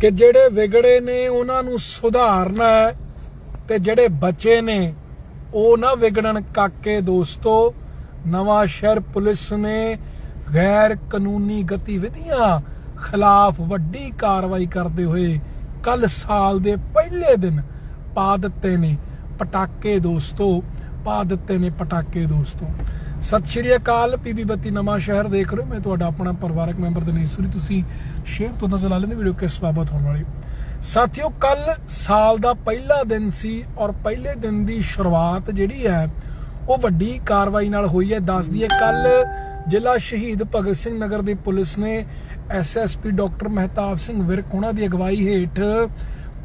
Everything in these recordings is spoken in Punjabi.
ਕਿ ਜਿਹੜੇ ਵਿਗੜੇ ਨੇ, ਉਹਨਾਂ ਨੂੰ ਸੁਧਾਰਨਾ ਹੈ ਤੇ ਜਿਹੜੇ ਬੱਚੇ ਨੇ, ਉਹ ਨਾ ਵਿਗੜਨ। ਕਾਕੇ, ਦੋਸਤੋ, ਨਵਾਂ ਸ਼ਹਿਰ ਪੁਲਿਸ ਨੇ ਗੈਰ ਕਾਨੂੰਨੀ ਗਤੀਵਿਧੀਆਂ ਖਿਲਾਫ ਵੱਡੀ ਕਾਰਵਾਈ ਕਰਦੇ ਹੋਏ ਕੱਲ ਸਾਲ ਦੇ ਪਹਿਲੇ ਦਿਨ ਪਾ ਦਿੱਤੇ ਨੇ ਪਟਾਕੇ, ਦੋਸਤੋ। ਪਾ ਦਿੱਤੇ ਨੇ ਪਟਾਕੇ, ਦੋਸਤੋ। ਸਤਿ ਸ਼੍ਰੀ ਅਕਾਲ ਪੀਬੀ ਬੱਤੀ ਨਵਾਂ ਸ਼ਹਿਰ ਦੇਖ ਰਹੇ ਮੈਂ ਤੁਹਾਡਾ ਆਪਣਾ ਪਰਿਵਾਰਕ ਮੈਂਬਰ ਦਿਨੇਸ਼ ਸੂਰੀ। ਤੁਸੀਂ ਸ਼ੇਅਰ ਤੋਂ ਨਜ਼ਰ ਲਾ ਲੈਂਦੇ ਵੀਡੀਓ ਕਿਸ ਬਾਬਤ ਹੋਣ ਵਾਲੀ। ਸਾਥੀਓ, ਕੱਲ ਸਾਲ ਦਾ ਪਹਿਲਾ ਦਿਨ ਸੀ ਔਰ ਪਹਿਲੇ ਦਿਨ ਦੀ ਸ਼ੁਰੂਆਤ ਜਿਹੜੀ ਹੈ, ਉਹ ਵੱਡੀ ਕਾਰਵਾਈ ਨਾਲ ਹੋਈ ਹੈ। ਦੱਸਦੀ ਦਈਏ, ਕੱਲ ਜ਼ਿਲ੍ਹਾ ਸ਼ਹੀਦ ਭਗਤ ਸਿੰਘ ਨਗਰ ਦੀ ਪੁਲਿਸ ਨੇ ਐਸਐਸਪੀ ਡਾਕਟਰ ਮਹਿਤਾਬ ਸਿੰਘ ਵਿਰਕ ਉਹਨਾਂ ਦੀ ਅਗਵਾਈ ਹੇਠ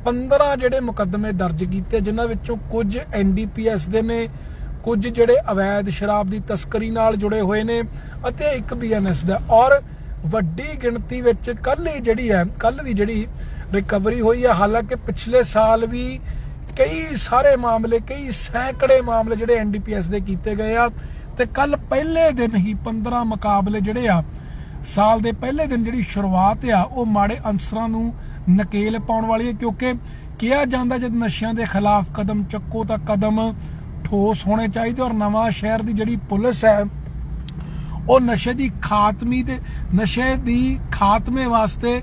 15 ਜਿਹੜੇ ਮੁਕੱਦਮੇ ਦਰਜ ਕੀਤੇ, ਜਿਨ੍ਹਾਂ ਵਿੱਚੋਂ ਕੁਝ ਐਨਡੀਪੀਐਸ ਦੇ ਨੇ ਕੁਝ ਜਿਹੜੇ ਅਵੈਧ ਸ਼ਰਾਬ ਦੀ ਤਸਕਰੀ ਨਾਲ ਜੁੜੇ ਹੋਏ ਨੇ ਅਤੇ ਇੱਕ ਬੀਐਨਐਸ ਦਾ। ਔਰ ਵੱਡੀ ਗਿਣਤੀ ਵਿੱਚ ਕੱਲ ਹੀ ਜਿਹੜੀ ਹੈ ਕੱਲ ਵੀ ਜਿਹੜੀ ਰਿਕਵਰੀ ਹੋਈ ਹੈ, ਹਾਲਾਂਕਿ ਪਿਛਲੇ ਸਾਲ ਵੀ ਕਈ ਸਾਰੇ ਮਾਮਲੇ, ਕਈ ਸੈਂਕੜੇ ਮਾਮਲੇ ਜਿਹੜੇ ਐਨਡੀਪੀਐਸ ਦੇ ਕੀਤੇ ਗਏ ਆ ਤੇ ਕੱਲ ਪਹਿਲੇ ਦਿਨ ਹੀ 15 ਮੁਕਾਬਲੇ ਜਿਹੜੇ ਆ, ਸਾਲ ਦੇ ਪਹਿਲੇ ਦਿਨ ਜਿਹੜੀ ਸ਼ੁਰੂਆਤ ਆ, ਉਹ ਮਾੜੇ ਅਨਸਰਾਂ ਨੂੰ ਨਕੇਲ ਪਾਉਣ ਵਾਲੀ ਹੈ, ਕਿਉਂਕਿ ਕਿਹਾ ਜਾਂਦਾ ਜਦ ਨਸ਼ਿਆਂ ਦੇ ਖਿਲਾਫ ਕਦਮ ਚੱਕੋ ਤਾਂ ਕਦਮ ਠੋਸ ਹੋਣੇ ਚਾਹੀਦੇ ਔਰ ਨਵਾਂ ਸ਼ਹਿਰ ਦੀ ਜਿਹੜੀ ਪੁਲਿਸ ਹੈ, ਉਹ ਨਸ਼ੇ ਦੀ ਖਾਤਮੀ ਤੇ ਨਸ਼ੇ ਦੀ ਖਾਤਮੇ ਵਾਸਤੇ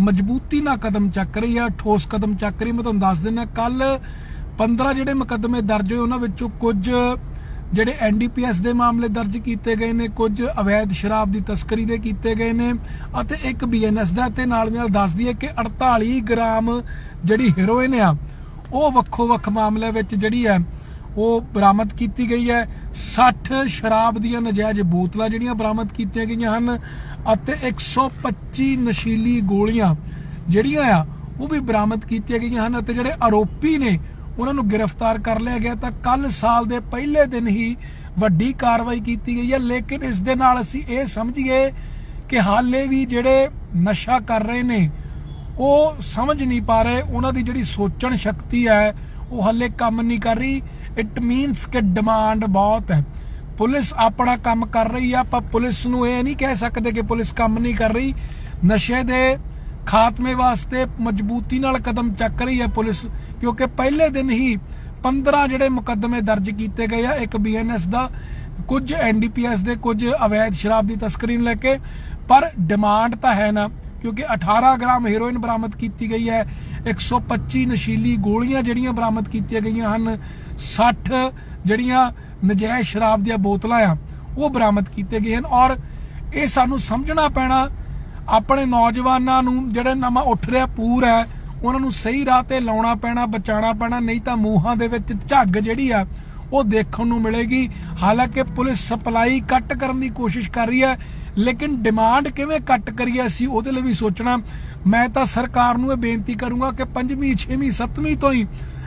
ਮਜ਼ਬੂਤੀ ਨਾਲ ਕਦਮ ਚੱਕ ਰਹੀ ਹੈ, ਠੋਸ ਕਦਮ ਚੱਕ ਰਹੀ ਮੈਂ ਤੁਹਾਨੂੰ ਦੱਸ ਦਿੰਦਾ, ਕੱਲ 15 ਜਿਹੜੇ ਮੁਕੱਦਮੇ ਦਰਜ ਹੋਏ, ਉਹਨਾਂ ਵਿੱਚੋਂ ਕੁਝ ਜਿਹੜੇ ਐਨਡੀਪੀਐਸ ਦੇ ਮਾਮਲੇ ਦਰਜ ਕੀਤੇ ਗਏ ਨੇ, ਕੁਝ ਅਵੈਧ ਸ਼ਰਾਬ ਦੀ ਤਸਕਰੀ ਦੇ ਕੀਤੇ ਗਏ ਨੇ, ਅਤੇ ਇੱਕ ਬੀਐਨਐਸ ਦਾ ਤੇ ਨਾਲ ਨਾਲ ਦੱਸ ਦਈਏ ਕਿ 48 ਗ੍ਰਾਮ ਜਿਹੜੀ ਹੈਰੋਇਨ ਆ, ਉਹ ਵੱਖੋ ਵੱਖ ਮਾਮਲੇ ਵਿੱਚ ਜਿਹੜੀ ਹੈ ਉਹ ਬਰਾਮਦ ਕੀਤੀ ਗਈ ਹੈ। 60 ਸ਼ਰਾਬ ਦੀਆਂ ਨਜਾਇਜ਼ ਬੋਤਲਾਂ ਜਿਹੜੀਆਂ ਬਰਾਮਦ ਕੀਤੀਆਂ ਗਈਆਂ ਹਨ ਅਤੇ 125 ਨਸ਼ੀਲੀ ਗੋਲੀਆਂ ਜਿਹੜੀਆਂ ਆ, ਉਹ ਵੀ ਬਰਾਮਦ ਕੀਤੀਆਂ ਗਈਆਂ ਹਨ ਅਤੇ ਜਿਹੜੇ ਆਰੋਪੀ ਨੇ, ਉਹਨਾਂ ਨੂੰ ਗ੍ਰਿਫਤਾਰ ਕਰ ਲਿਆ ਗਿਆ। ਤਾਂ ਕੱਲ ਸਾਲ ਦੇ ਪਹਿਲੇ ਦਿਨ ਹੀ ਵੱਡੀ ਕਾਰਵਾਈ ਕੀਤੀ ਗਈ ਹੈ। ਲੇਕਿਨ ਇਸ ਦੇ ਨਾਲ ਅਸੀਂ ਇਹ ਸਮਝੀਏ ਕਿ ਹਾਲੇ ਵੀ ਜਿਹੜੇ ਨਸ਼ਾ ਕਰ ਰਹੇ ਨੇ, ਉਹ ਸਮਝ ਨਹੀਂ ਪਾ ਰਹੇ। ਉਹਨਾਂ ਦੀ ਜਿਹੜੀ ਸੋਚਣ ਸ਼ਕਤੀ ਹੈ, ਉਹ ਹਾਲੇ ਕੰਮ ਨਹੀਂ ਕਰ ਰਹੀ। ਇਟ ਮੀਨਸ ਕਿ ਡਿਮਾਂਡ ਬਹੁਤ ਹੈ। ਪੁਲਿਸ ਆਪਣਾ ਕੰਮ ਕਰ ਰਹੀ ਆ ਪਰ ਪੁਲਿਸ ਨੂੰ ਇਹ ਨਹੀਂ ਕਹਿ ਸਕਦੇ ਕਿ ਪੁਲਿਸ ਕੰਮ ਨਹੀਂ ਕਰ ਰਹੀ। ਨਸ਼ੇ ਦੇ ਖਾਤਮੇ ਵਾਸਤੇ ਮਜ਼ਬੂਤੀ ਨਾਲ ਕਦਮ ਚੱਕ ਰਹੀ ਹੈ ਪੁਲਿਸ, ਕਿਉਂਕਿ ਪਹਿਲੇ ਦਿਨ ਹੀ 15 ਜਿਹੜੇ ਮੁਕੱਦਮੇ ਦਰਜ ਕੀਤੇ ਗਏ ਆ, ਇੱਕ ਬੀਐਨਐਸ ਦਾ, ਕੁਝ ਐਨਡੀਪੀਐਸ ਦੇ, ਕੁਝ ਅਵੈਧ ਸ਼ਰਾਬ ਦੀ ਤਸਕਰੀ ਨੂੰ ਲੈ ਕੇ, ਪਰ ਡਿਮਾਂਡ ਤਾਂ ਹੈ ਨਾ। ਕਿਉਂਕਿ 18 ਗ੍ਰਾਮ ਹੈਰੋਇਨ ਬਰਾਮਦ ਕੀਤੀ ਗਈ ਹੈ। 125 ਨਸ਼ੀਲੀ ਗੋਲੀਆਂ ਜਿਹੜੀਆਂ ਬਰਾਮਦ ਕੀਤੀਆਂ ਗਈਆਂ ਹਨ 60 ਜਿਹੜੀਆਂ ਨਜਾਇਜ਼ ਸ਼ਰਾਬ ਦੀਆਂ ਬੋਤਲਾਂ ਆ, ਉਹ ਬਰਾਮਦ ਕੀਤੇ ਗਏ ਹਨ। ਔਰ ਇਹ ਸਾਨੂੰ ਸਮਝਣਾ ਪੈਣਾ, ਆਪਣੇ ਨੌਜਵਾਨਾਂ ਨੂੰ ਜਿਹੜੇ ਨਵਾਂ ਉੱਠ ਰਿਹਾ ਪੂਰ ਹੈ, ਉਹਨਾਂ ਨੂੰ ਸਹੀ ਰਾਹ ਤੇ ਲਾਉਣਾ ਪੈਣਾ, ਬਚਾਉਣਾ ਪੈਣਾ, ਨਹੀਂ ਤਾਂ ਮੂੰਹਾਂ ਦੇ ਵਿੱਚ ਝੱਗ ਜਿਹੜੀ ਆ, ਉਹ ਦੇਖਣ ਨੂੰ ਮਿਲੇਗੀ। ਹਾਲਾਂਕਿ ਪੁਲਿਸ ਸਪਲਾਈ ਕੱਟ ਕਰਨ ਦੀ ਕੋਸ਼ਿਸ਼ ਕਰ ਰਹੀ ਹੈ ਲੇਕਿਨ ਡਿਮਾਂਡ ਕਿਵੇਂ ਕੱਟ ਕਰੀਏ ਅਸੀਂ ਉਹਦੇ ਲਈ ਵੀ ਸੋਚਣਾ। ਮੈਂ ਤਾਂ ਸਰਕਾਰ ਨੂੰ ਇਹ ਬੇਨਤੀ ਕਰੂੰਗਾ ਕਿ 5ਵੀਂ 6ਵੀਂ 7ਵੀਂ ਤੋਂ ਹੀ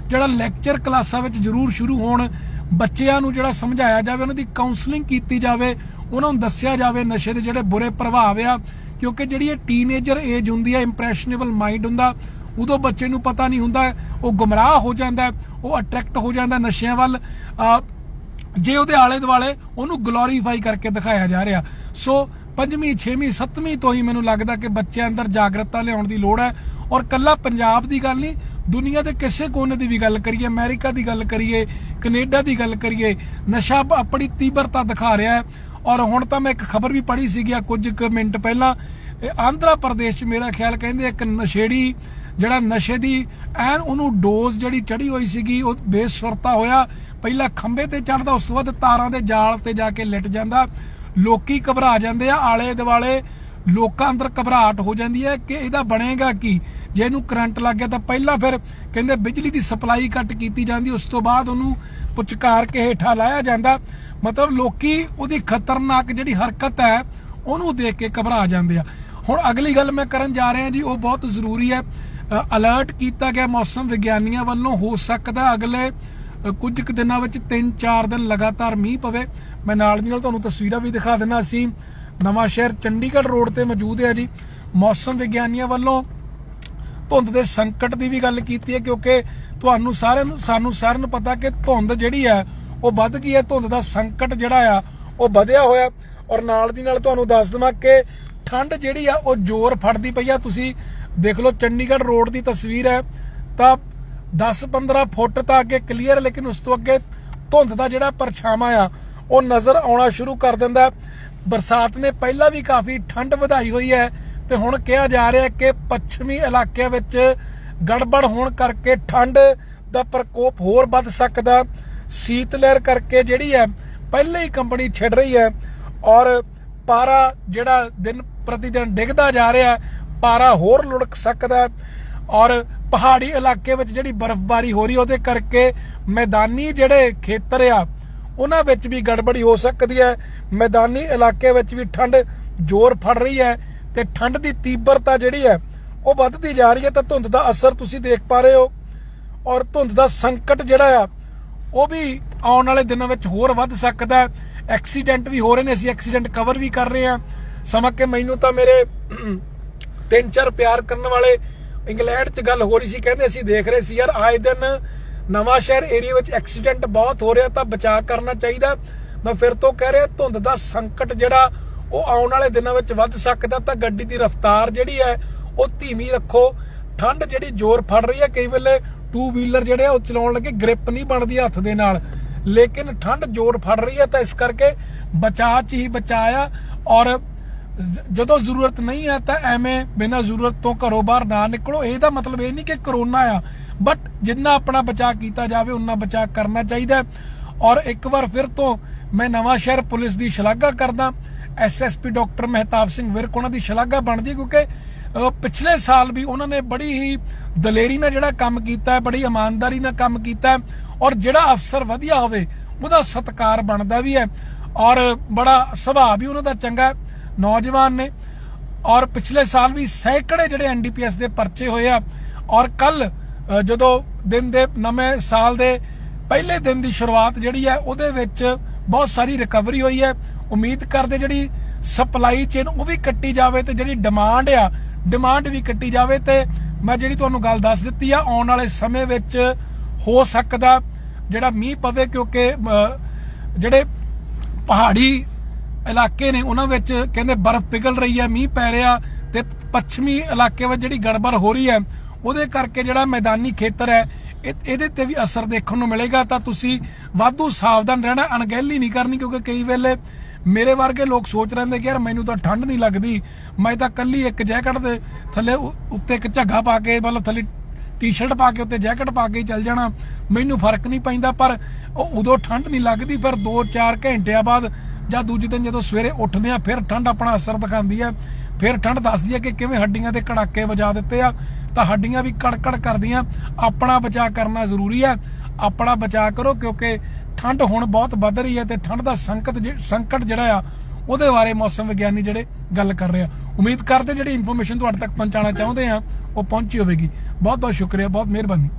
ਜਿਹੜਾ ਲੈਕਚਰ ਕਲਾਸਾਂ ਵਿੱਚ ਜ਼ਰੂਰ ਸ਼ੁਰੂ ਹੋਣ, ਬੱਚਿਆਂ ਨੂੰ ਜਿਹੜਾ ਸਮਝਾਇਆ ਜਾਵੇ, ਉਹਨਾਂ ਦੀ ਕਾਉਂਸਲਿੰਗ ਕੀਤੀ ਜਾਵੇ, ਉਹਨਾਂ ਨੂੰ ਦੱਸਿਆ ਜਾਵੇ ਨਸ਼ੇ ਦੇ ਜਿਹੜੇ ਬੁਰੇ ਪ੍ਰਭਾਵ ਆ, ਕਿਉਂਕਿ ਜਿਹੜੀ ਇਹ ਟੀਨੇਜਰ ਏਜ ਹੁੰਦੀ ਹੈ ਇੰਪ੍ਰੈਸ਼ਨੇਬਲ ਮਾਈਂਡ ਹੁੰਦਾ, ਉਦੋਂ ਬੱਚੇ ਨੂੰ ਪਤਾ ਨਹੀਂ ਹੁੰਦਾ, ਉਹ ਗੁੰਮਰਾਹ ਹੋ ਜਾਂਦਾ, ਉਹ ਅਟਰੈਕਟ ਹੋ ਜਾਂਦਾ ਨਸ਼ਿਆਂ ਵੱਲ। ਜੇ ਉਹਦੇ ਆਲੇ ਦੁਆਲੇ ਉਹਨੂੰ ਗਲੋਰੀਫਾਈ ਕਰਕੇ ਦਿਖਾਇਆ ਜਾ ਰਿਹਾ। ਸੋ ਪੰਜਵੀਂ, ਛੇਵੀਂ, ਸੱਤਵੀਂ ਤੋਂ ਹੀ ਮੈਨੂੰ ਲੱਗਦਾ ਕਿ ਬੱਚਿਆਂ ਅੰਦਰ ਜਾਗਰਤਾ ਲਿਆਉਣ ਦੀ ਲੋੜ ਹੈ। ਔਰ ਕੱਲਾ ਪੰਜਾਬ ਦੀ ਗੱਲ ਨਹੀਂ, ਦੁਨੀਆ ਦੇ ਕਿਸੇ ਕੋਨੇ ਦੀ ਵੀ ਗੱਲ ਕਰੀਏ, ਅਮਰੀਕਾ ਦੀ ਗੱਲ ਕਰੀਏ, ਕੈਨੇਡਾ ਦੀ ਗੱਲ ਕਰੀਏ, ਨਸ਼ਾ ਆਪਣੀ ਤੀਬਰਤਾ ਦਿਖਾ ਰਿਹਾ ਹੈ। ਔਰ ਹੁਣ ਤਾਂ ਮੈਂ ਇੱਕ ਖਬਰ ਵੀ ਪੜ੍ਹੀ ਸੀਗੀ ਕੁਝ ਕੁ ਮਿੰਟ ਪਹਿਲਾਂ ਇਹ ਆਂਧਰਾ ਪ੍ਰਦੇਸ਼ 'ਚ ਮੇਰਾ ਖਿਆਲ ਕਹਿੰਦੇ ਇੱਕ ਨਸ਼ੇੜੀ, ਜਿਹੜਾ ਨਸ਼ੇ ਦੀ ਐਨ ਉਹਨੂੰ ਡੋਜ਼ ਜਿਹੜੀ ਚੜੀ ਹੋਈ ਸੀਗੀ, ਉਹ ਬੇਸੁਰਤਾ ਹੋਇਆ। ਪਹਿਲਾਂ ਖੰਭੇ ਤੇ ਚੜਦਾ ਉਸ ਤੋਂ ਬਾਅਦ ਤਾਰਾਂ ਦੇ ਜਾਲ ਤੇ ਜਾ ਕੇ ਲਿਟ ਜਾਂਦਾ। ਲੋਕੀ ਘਬਰਾ ਜਾਂਦੇ ਆ, ਆਲੇ ਦੁਆਲੇ ਲੋਕਾਂ ਅੰਦਰ ਘਬਰਾਹਟ ਹੋ ਜਾਂਦੀ ਹੈ ਕਿ ਇਹਦਾ ਬਣੇਗਾ ਕੀ? ਜੇ ਇਹਨੂੰ ਕਰੰਟ ਲੱਗ ਗਿਆ ਤਾਂ ਪਹਿਲਾਂ ਫਿਰ ਕਹਿੰਦੇ ਬਿਜਲੀ ਦੀ ਸਪਲਾਈ ਕੱਟ ਕੀਤੀ ਜਾਂਦੀ, ਉਸ ਤੋਂ ਬਾਅਦ ਉਹਨੂੰ ਪੁਚਕਾਰ ਕੇ ਹੇਠਾਂ ਲਾਇਆ ਜਾਂਦਾ। ਮਤਲਬ ਲੋਕੀ ਉਹਦੀ ਖਤਰਨਾਕ ਜਿਹੜੀ ਹਰਕਤ ਹੈ, ਉਹਨੂੰ ਦੇਖ ਕੇ ਘਬਰਾ ਜਾਂਦੇ ਆ। ਹੁਣ ਅਗਲੀ ਗੱਲ ਮੈਂ ਕਰਨ ਜਾ ਰਿਹਾ ਜੀ, ਉਹ ਬਹੁਤ ਜ਼ਰੂਰੀ ਹੈ। ਅਲਰਟ ਕੀਤਾ ਗਿਆ ਮੌਸਮ ਵਿਗਿਆਨੀਆਂ ਵੱਲੋਂ, ਹੋ ਸਕਦਾ ਅਗਲੇ ਕੁਝ ਕੁ ਦਿਨਾਂ ਵਿੱਚ 3-4 ਦਿਨ ਲਗਾਤਾਰ ਮੀਂਹ ਪਵੇ। ਮੈਂ ਨਾਲ ਦੀ ਨਾਲ ਤੁਹਾਨੂੰ ਤਸਵੀਰਾਂ ਵੀ ਦਿਖਾ ਦਿੰਦਾ ਅਸੀਂ ਨਵਾਂ ਸ਼ਹਿਰ ਚੰਡੀਗੜ੍ਹ ਰੋਡ ਤੇ ਮੌਜੂਦ ਹੈ ਜੀ। ਮੌਸਮ ਵਿਗਿਆਨੀਆਂ ਵੱਲੋਂ ਧੁੰਦ ਦੇ ਸੰਕਟ ਦੀ ਵੀ ਗੱਲ ਕੀਤੀ ਹੈ, ਕਿਉਂਕਿ ਤੁਹਾਨੂੰ ਸਾਰਿਆਂ ਨੂੰ, ਸਾਨੂੰ ਸਾਰਿਆਂ ਨੂੰ ਪਤਾ ਕਿ ਧੁੰਦ ਜਿਹੜੀ ਹੈ, ਉਹ ਵੱਧ ਗਈ ਹੈ। ਧੁੰਦ ਦਾ ਸੰਕਟ ਜਿਹੜਾ ਆ, ਉਹ ਵਧਿਆ ਹੋਇਆ। ਔਰ ਨਾਲ ਦੀ ਨਾਲ ਤੁਹਾਨੂੰ ਦੱਸ ਦਵਾਂ ਕਿ ਠੰਡ ਜਿਹੜੀ ਆ, ਉਹ ਜ਼ੋਰ ਫੜਦੀ ਪਈ ਆ। ਤੁਸੀਂ ਦੇਖ ਲਓ, ਚੰਡੀਗੜ੍ਹ ਰੋਡ ਦੀ ਤਸਵੀਰ ਹੈ। ਤਾਂ 10-15 ਫੁੱਟ ਤਾਂ ਅੱਗੇ ਕਲੀਅਰ ਲੇਕਿਨ ਉਸ ਤੋਂ ਅੱਗੇ ਧੁੰਦ ਦਾ ਜਿਹੜਾ ਪਰਛਾਵਾਂ ਆ, ਉਹ ਨਜ਼ਰ ਆਉਣਾ ਸ਼ੁਰੂ ਕਰ ਦਿੰਦਾ ਬਰਸਾਤ ਨੇ ਪਹਿਲਾਂ ਵੀ ਕਾਫੀ ਠੰਡ ਵਧਾਈ ਹੋਈ ਹੈ ਤੇ ਹੁਣ ਕਿਹਾ ਜਾ ਰਿਹਾ ਕਿ ਪੱਛਮੀ ਇਲਾਕਿਆਂ ਵਿੱਚ ਗੜਬੜ ਹੋਣ ਕਰਕੇ ਠੰਡ ਦਾ ਪ੍ਰਕੋਪ ਹੋਰ ਵੱਧ ਸਕਦਾ। ਸੀਤ ਲਹਿਰ ਕਰਕੇ ਜਿਹੜੀ ਹੈ, ਪਹਿਲੇ ਹੀ ਕੰਪਨੀ ਛਿੜ ਰਹੀ ਹੈ ਔਰ ਪਾਰਾ ਜਿਹੜਾ ਦਿਨ ਪ੍ਰਤੀ ਦਿਨ ਡਿੱਗਦਾ ਜਾ ਰਿਹਾ ਪਾਰਾ ਹੋਰ ਲੁੜਕ ਸਕਦਾ ਔਰ ਪਹਾੜੀ ਇਲਾਕੇ ਵਿੱਚ ਜਿਹੜੀ ਬਰਫ਼ਬਾਰੀ ਹੋ ਰਹੀ ਉਹਦੇ ਕਰਕੇ ਮੈਦਾਨੀ ਜਿਹੜੇ ਖੇਤਰ ਆ, ਉਹਨਾਂ ਵਿੱਚ ਵੀ ਗੜਬੜੀ ਹੋ ਸਕਦੀ ਹੈ। ਮੈਦਾਨੀ ਇਲਾਕੇ ਵਿੱਚ ਵੀ ਠੰਡ ਜ਼ੋਰ ਫੜ ਰਹੀ ਹੈ ਤੇ ਠੰਡ ਦੀ ਤੀਬਰਤਾ ਜਿਹੜੀ ਹੈ, ਉਹ ਵੱਧਦੀ ਜਾ ਰਹੀ ਹੈ ਤਾਂ ਧੁੰਦ ਦਾ ਅਸਰ ਤੁਸੀਂ ਦੇਖ ਪਾ ਰਹੇ ਹੋ। ਔਰ ਧੁੰਦ ਦਾ ਸੰਕਟ ਜਿਹੜਾ ਆ, ਉਹ ਵੀ ਆਉਣ ਵਾਲੇ ਦਿਨਾਂ ਵਿੱਚ ਹੋਰ ਵੱਧ ਸਕਦਾ ਹੈ। ਐਕਸੀਡੈਂਟ ਵੀ ਹੋ ਰਹੇ ਨੇ, ਅਸੀਂ ਐਕਸੀਡੈਂਟ ਕਵਰ ਵੀ ਕਰ ਰਹੇ ਹਾਂ। ਸਮਝ ਕੇ ਮੈਨੂੰ ਤਾਂ ਮੇਰੇ ਤਿੰਨ ਚਾਰ ਪਿਆਰ ਕਰਨ ਵਾਲੇ ਇੰਗਲੈਂਡ 'ਚ ਗੱਲ ਹੋ ਰਹੀ ਸੀ, ਕਹਿੰਦੇ ਅਸੀਂ ਦੇਖ ਰਹੇ ਸੀ ਯਾਰ, ਆਏ ਦਿਨ ਨਵਾਂ ਸ਼ਹਿਰ ਏਰੀਆ ਵਿੱਚ ਐਕਸੀਡੈਂਟ ਬਹੁਤ ਹੋ ਰਿਹਾ, ਤਾਂ ਬਚਾਅ ਕਰਨਾ ਚਾਹੀਦਾ। ਮੈਂ ਫਿਰ ਤੋਂ ਕਹਿ ਰਿਹਾ, ਧੁੰਦ ਦਾ ਸੰਕਟ ਜਿਹੜਾ ਉਹ ਆਉਣ ਵਾਲੇ ਦਿਨਾਂ ਵਿੱਚ ਵੱਧ ਸਕਦਾ, ਤਾਂ ਗੱਡੀ ਦੀ ਰਫ਼ਤਾਰ ਜਿਹੜੀ ਹੈ, ਉਹ ਧੀਮੀ ਰੱਖੋ। ਠੰਡ ਜਿਹੜੀ ਜ਼ੋਰ ਫੜ ਰਹੀ ਹੈ, ਕਈ ਵੇਲੇ ਟੂ ਵੀਲਰ ਜਿਹੜੇ ਉਹ ਚਲਾਉਣ ਲੱਗੇ, ਗ੍ਰਿਪ ਨਹੀਂ ਬਣਦੀ ਹੱਥ ਦੇ ਨਾਲ। ਲੇਕਿਨ ਠੰਡ ਜ਼ੋਰ ਫੜ ਰਹੀ ਹੈ ਤਾਂ ਇਸ ਕਰਕੇ ਬਚਾਅ 'ਚ ਹੀ ਬਚਾਇਆ ਔਰ ਜਦੋਂ ਜ਼ਰੂਰਤ ਨਹੀਂ ਹੈ ਤਾਂ ਐਵੇਂ ਬਿਨਾਂ ਜ਼ਰੂਰਤ ਤੋਂ ਘਰੋਂ ਬਾਹਰ ਨਾ ਨਿਕਲੋ। ਇਹਦਾ ਮਤਲਬ ਇਹ ਨਹੀਂ ਕਿ ਕਰੋਨਾ ਆ ਬਟ ਜਿੰਨਾ ਆਪਣਾ ਬਚਾਅ ਕੀਤਾ ਜਾਵੇ ਉਨਾ ਬਚਾਅ ਕਰਨਾ ਚਾਹੀਦਾ ਔਰ ਇੱਕ ਵਾਰ ਫਿਰ ਤੋਂ ਮੈਂ ਨਵਾਂ ਸ਼ਹਿਰ ਪੁਲਿਸ ਦੀ ਸ਼ਲਾਘਾ ਕਰਦਾ। ਐਸਐਸਪੀ ਡਾਕਟਰ ਮਹਿਤਾਬ ਸਿੰਘ ਵਿਰਕ, ਉਹਨਾਂ ਦੀ ਸ਼ਲਾਘਾ ਬਣਦੀ ਹੈ ਕਿਉਂਕਿ ਪਿਛਲੇ ਸਾਲ ਵੀ ਉਹਨਾਂ ਨੇ ਬੜੀ ਹੀ ਦਲੇਰੀ ਨਾਲ ਜਿਹੜਾ ਕੰਮ ਕੀਤਾ ਹੈ, ਬੜੀ ਇਮਾਨਦਾਰੀ ਨਾਲ ਕੰਮ ਕੀਤਾ ਹੈ ਔਰ ਜਿਹੜਾ ਅਫਸਰ ਵਧੀਆ ਹੋਵੇ, ਉਹਦਾ ਸਤਿਕਾਰ ਬਣਦਾ ਵੀ ਹੈ ਔਰ ਬੜਾ ਸੁਭਾਅ ਵੀ ਉਹਨਾਂ ਦਾ ਚੰਗਾ ਨੌਜਵਾਨ ਨੇ ਔਰ ਪਿਛਲੇ ਸਾਲ ਵੀ ਸੈਂਕੜੇ ਜਿਹੜੇ ਐਨਡੀਪੀਐਸ ਦੇ ਪਰਚੇ ਹੋਏ ਆ ਔਰ ਕੱਲ ਜਦੋਂ ਦਿਨ ਦੇ ਨਵੇਂ ਸਾਲ ਦੇ ਪਹਿਲੇ ਦਿਨ ਦੀ ਸ਼ੁਰੂਆਤ ਜਿਹੜੀ ਹੈ, ਉਹਦੇ ਵਿੱਚ ਬਹੁਤ ਸਾਰੀ ਰਿਕਵਰੀ ਹੋਈ ਹੈ। ਉਮੀਦ ਕਰਦੇ ਜਿਹੜੀ ਸਪਲਾਈ ਚੇਨ ਉਹ ਵੀ ਕੱਟੀ ਜਾਵੇ ਤੇ ਜਿਹੜੀ ਡਿਮਾਂਡ ਆ ਡਿਮਾਂਡ ਵੀ ਕੱਟੀ ਜਾਵੇ ਤੇ ਮੈਂ ਜਿਹੜੀ ਤੁਹਾਨੂੰ ਗੱਲ ਦੱਸ ਦਿੱਤੀ ਆ, ਆਉਣ ਵਾਲੇ ਸਮੇਂ ਵਿੱਚ ਹੋ ਸਕਦਾ ਜਿਹੜਾ ਮੀਂਹ ਪਵੇ ਕਿਉਂਕਿ ਜਿਹੜੇ ਪਹਾੜੀ ਇਲਾਕੇ ਨੇ, ਉਹਨਾਂ ਵਿੱਚ ਕਹਿੰਦੇ ਬਰਫ਼ ਪਿਘਲ ਰਹੀ ਹੈ, ਮੀਂਹ ਪੈ ਰਿਹਾ ਤੇ ਪੱਛਮੀ ਇਲਾਕੇ ਵਿੱਚ ਜਿਹੜੀ ਗੜਬੜ ਹੋ ਰਹੀ ਹੈ, ਉਹਦੇ ਕਰਕੇ ਜਿਹੜਾ ਮੈਦਾਨੀ ਖੇਤਰ ਹੈ ਇਹਦੇ ਤੇ ਵੀ ਅਸਰ ਦੇਖਣ ਨੂੰ ਮਿਲੇਗਾ। ਤਾਂ ਤੁਸੀਂ ਵਾਧੂ ਸਾਵਧਾਨ ਰਹਿਣਾ, ਅਣਗਹਿਲੀ ਨਹੀਂ ਕਰਨੀ ਕਿਉਂਕਿ ਕਈ ਵੇਲੇ ਮੇਰੇ ਵਰਗੇ ਲੋਕ ਸੋਚ ਰਹਿੰਦੇ ਕਿ ਯਾਰ ਮੈਨੂੰ ਤਾਂ ਠੰਡ ਨਹੀਂ ਲੱਗਦੀ, ਮੈਂ ਤਾਂ ਕੱਲੀ ਇੱਕ ਜੈਕਟ ਦੇ ਥੱਲੇ ਉੱਤੇ ਇੱਕ ਝੱਗਾ ਪਾ ਕੇ, ਮਤਲਬ ਥੱਲੇ ਟੀ-ਸ਼ਰਟ ਪਾ ਕੇ, ਉੱਤੇ ਜੈਕਟ ਪਾ ਕੇ ਚੱਲ ਜਾਣਾ। ਮੈਨੂੰ ਫ਼ਰਕ ਨਹੀਂ ਪੈਂਦਾ, ਪਰ ਉਹ ਉਦੋਂ ਠੰਡ ਨਹੀਂ ਲੱਗਦੀ ਪਰ 2-4 ਘੰਟਿਆਂ ਬਾਅਦ ਜਾਂ ਦੂਜੇ ਦਿਨ ਜਦੋਂ ਸਵੇਰੇ ਉੱਠਦੇ ਆ ਫਿਰ ਠੰਡ ਆਪਣਾ ਅਸਰ ਦਿਖਾਉਂਦੀ ਹੈ। ਫਿਰ ਠੰਡ ਦੱਸਦੀ ਹੈ ਕਿ ਕਿਵੇਂ ਹੱਡੀਆਂ ਦੇ ਕੜਾਕੇ ਵਜਾ ਦਿੱਤੇ ਆ। ਤਾਂ ਹੱਡੀਆਂ ਵੀ ਕੜਕੜ ਕਰਦੀਆਂ। ਆਪਣਾ ਬਚਾਅ ਕਰਨਾ ਜ਼ਰੂਰੀ ਹੈ। ਆਪਣਾ ਬਚਾਅ ਕਰੋ, ਕਿਉਂਕਿ ਠੰਡ ਹੁਣ ਬਹੁਤ ਵੱਧ ਰਹੀ ਹੈ ਤੇ ਠੰਡ ਦਾ ਸੰਕਟ ਜਿ- ਸੰਕਟ ਜਿਹੜਾ ਆ, ਉਹਦੇ ਬਾਰੇ ਮੌਸਮ ਵਿਗਿਆਨੀ ਜਿਹੜੇ ਗੱਲ ਕਰ ਰਹੇ ਆ। ਉਮੀਦ ਕਰਦੇ ਜਿਹੜੀ ਇਨਫੋਰਮੇਸ਼ਨ ਤੁਹਾਡੇ ਤੱਕ ਪਹੁੰਚਾਉਣਾ ਚਾਹੁੰਦੇ ਆ ਉਹ ਪਹੁੰਚੀ ਹੋਵੇਗੀ। ਬਹੁਤ ਬਹੁਤ ਸ਼ੁਕਰੀਆ, ਬਹੁਤ ਮਿਹਰਬਾਨੀ।